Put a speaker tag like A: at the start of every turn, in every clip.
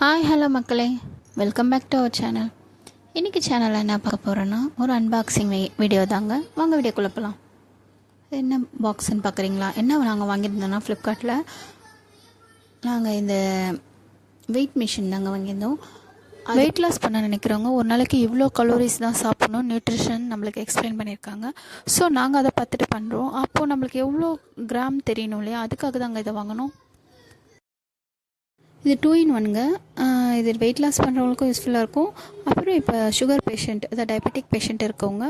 A: Hi hello மக்களே. Welcome back to our channel இன்றைக்கி சேனலில் என்ன பார்க்க போகிறோன்னா ஒரு அன்பாக்சிங் வீடியோ தாங்க. வாங்க வீடியோக்குள்ளே போகலாம் இது என்ன பாக்ஸ்ன்னு பார்க்குறீங்களா? என்ன நாங்கள் வாங்கியிருந்தோன்னா ஃப்ளிப்கார்ட்டில் நாங்கள் இந்த வெயிட் மிஷின் தாங்க வாங்கியிருந்தோம். வெயிட் லாஸ் பண்ண நினைக்கிறவங்க ஒரு நாளைக்கு இவ்வளோ கலோரிஸ் தான் சாப்பிடணும். நியூட்ரிஷன் நம்மளுக்கு எக்ஸ்பிளைன் பண்ணியிருக்காங்க. ஸோ நாங்கள் அதை பார்த்துட்டு பண்ணுறோம் அப்போது நம்மளுக்கு எவ்வளோ கிராம் தெரியணும் இல்லையா? அதுக்காக தாங்க இதை வாங்கினோம் இது டூ இன் ஒன்ங்க இது வெயிட் லாஸ் பண்ணுறவங்களுக்கும் யூஸ்ஃபுல்லாக இருக்கும். அப்புறம் இப்போ சுகர் பேஷண்ட் அதாவது டயபெட்டிக் பேஷண்ட் இருக்கவங்க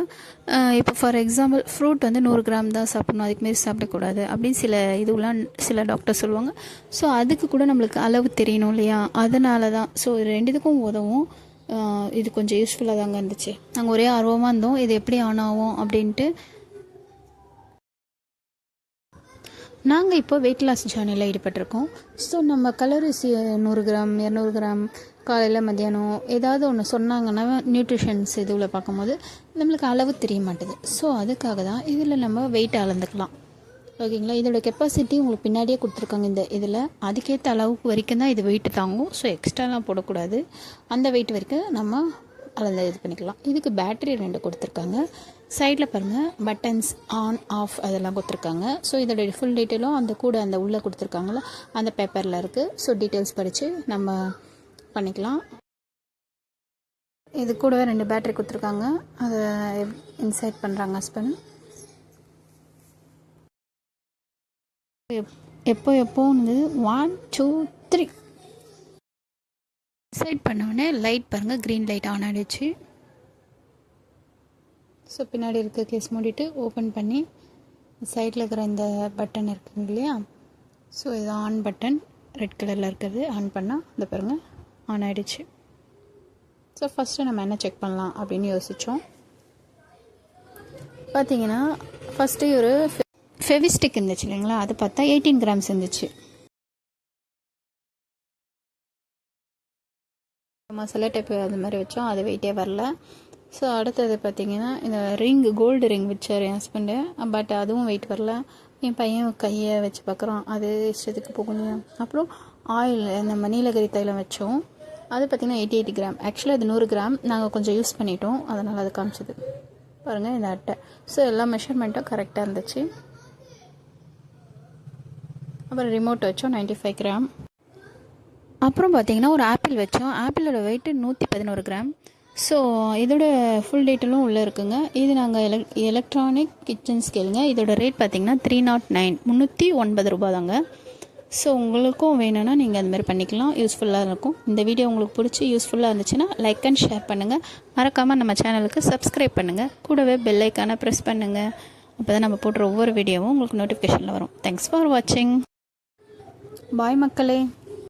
A: இப்போ ஃபார் எக்ஸாம்பிள் ஃப்ரூட் வந்து நூறு கிராம் தான் சாப்பிடணும் அதுக்கு மாரி சாப்பிடக்கூடாது அப்படின்னு சில இதுவெலாம் சில டாக்டர் சொல்லுவாங்க. ஸோ அதுக்கு கூட நம்மளுக்கு அளவு தெரியணும் இல்லையா? அதனால தான் ஸோ இது ரெண்டுத்துக்கும் உதவும். இது கொஞ்சம் யூஸ்ஃபுல்லாக தாங்க இருந்துச்சு. நாங்கள் ஒரே ஆர்வமாக இருந்தோம். இது எப்படி ஆன் ஆகும் அப்படின்ட்டு நாங்கள் இப்போ வெயிட் லாஸ் ஜேர்னியில் ஈடுபட்டிருக்கோம். ஸோ நம்ம கலோரிஸ் நூறு கிராம் இரநூறு கிராம் காலையில் மத்தியானம் ஏதாவது ஒன்று சொன்னாங்கன்னா நியூட்ரிஷன்ஸ் இதுவில் பார்க்கும்போது நம்மளுக்கு அளவு தெரிய மாட்டுது. ஸோ அதுக்காக தான் இதில் நம்ம வெயிட் அளந்துக்கலாம். ஓகேங்களா? இதோட கெப்பாசிட்டி உங்களுக்கு பின்னாடியே கொடுத்துருக்காங்க. இந்த இதில் அதுக்கேற்ற அளவுக்கு வரைக்கும் தான் இது வெயிட் தாங்கும். ஸோ எக்ஸ்ட்ராலாம் போடக்கூடாது. அந்த வெயிட் வரைக்கும் நம்ம அளந்து இது பண்ணிக்கலாம். இதுக்கு பேட்டரி ரெண்டு கொடுத்துருக்காங்க. சைடில் பாருங்கள் பட்டன்ஸ் ஆன் ஆஃப் அதெல்லாம் கொடுத்துருக்காங்க. ஸோ இதோட ஃபுல் டீட்டெயிலும் அந்த கூட அந்த உள்ளே கொடுத்துருக்காங்கள அந்த பேப்பரில் இருக்குது ஸோ டீட்டெயில்ஸ் படித்து நம்ம பண்ணிக்கலாம். இது கூடவே ரெண்டு பேட்டரி கொடுத்துருக்காங்க. அதை இன்சைட் பண்ணுறாங்க ஹஸ்பண்ட் எப்போ எப்போ வந்து ஒன் டூ த்ரீ இன்சைட் பண்ணவுடனே லைட் பாருங்கள் க்ரீன் லைட் ஆன் ஆகிடுச்சு ஸோ பின்னாடி இருக்க கேஸ் மூடிட்டு ஓப்பன் பண்ணி சைடில் இருக்கிற இந்த பட்டன் இருக்குங்க இல்லையா? ஸோ இது ஆன் பட்டன் ரெட் கலரில் இருக்கிறது. ஆன் பண்ணால் இந்த பாருங்கள் ஆன் ஆகிடுச்சு ஸோ ஃபஸ்ட்டு நம்ம என்ன செக் பண்ணலாம் அப்படின்னு யோசித்தோம் பார்த்தீங்கன்னா ஃபஸ்ட்டு ஒரு ஃபெவிஸ்டிக் இருந்துச்சு இல்லைங்களா? அது பார்த்தா எயிட்டீன் கிராம்ஸ் இருந்துச்சு. மசாலா டைப் அது மாதிரி வச்சோம். அது வெயிட்டே வரல. ஸோ அடுத்தது பார்த்தீங்கன்னா இந்த ரிங் கோல்டு ரிங் வச்சார் என் ஹஸ்பண்டு பட் அதுவும் வெயிட் வரல. என் பையன் கையை வச்சு பார்க்குறான். அது இஷ்டத்துக்கு போகணும் அப்புறம் ஆயில் நம்ம நீலகிரி தைலம் வச்சோம். அது பார்த்திங்கன்னா எயிட்டி எயிட்டி கிராம் ஆக்சுவலாக அது நூறு கிராம் நாங்கள் கொஞ்சம் யூஸ் பண்ணிட்டோம். அதனால் அது காமிச்சது. பாருங்கள் இந்த அட்டை. ஸோ எல்லா மெஷர்மெண்ட்டும் கரெக்டாக இருந்துச்சு. அப்புறம் ரிமோட் வச்சோம் நைன்ட்டி ஃபைவ் கிராம் அப்புறம் பார்த்தீங்கன்னா ஒரு ஆப்பிள் வச்சோம். ஆப்பிளோட வெயிட்டு நூற்றி பதினோரு கிராம் ஸோ இதோட ஃபுல் டீட்டெயிலும் உள்ளே இருக்குங்க. இது நாங்கள் எலக் எலக்ட்ரானிக் கிச்சன் ஸ்கேலுங்க இதோட ரேட் பார்த்தீங்கன்னா த்ரீ நாட் நைன் முந்நூற்றி ஒன்பது ரூபா தாங்க ஸோ உங்களுக்கும் வேணும்னா நீங்கள் அந்த பண்ணிக்கலாம். யூஸ்ஃபுல்லாக இருக்கும். இந்த வீடியோ உங்களுக்கு பிடிச்சி யூஸ்ஃபுல்லாக இருந்துச்சுன்னா லைக் அண்ட் ஷேர் பண்ணுங்கள் மறக்காமல் நம்ம சேனலுக்கு சப்ஸ்கிரைப் பண்ணுங்கள் கூடவே பெல் ஐக்கானை ப்ரெஸ் பண்ணுங்கள் அப்போ தான் நம்ம போடுற ஒவ்வொரு வீடியோவும் உங்களுக்கு நோட்டிஃபிகேஷனில் வரும். தேங்க்ஸ் ஃபார் வாட்சிங் பாய் மக்களே.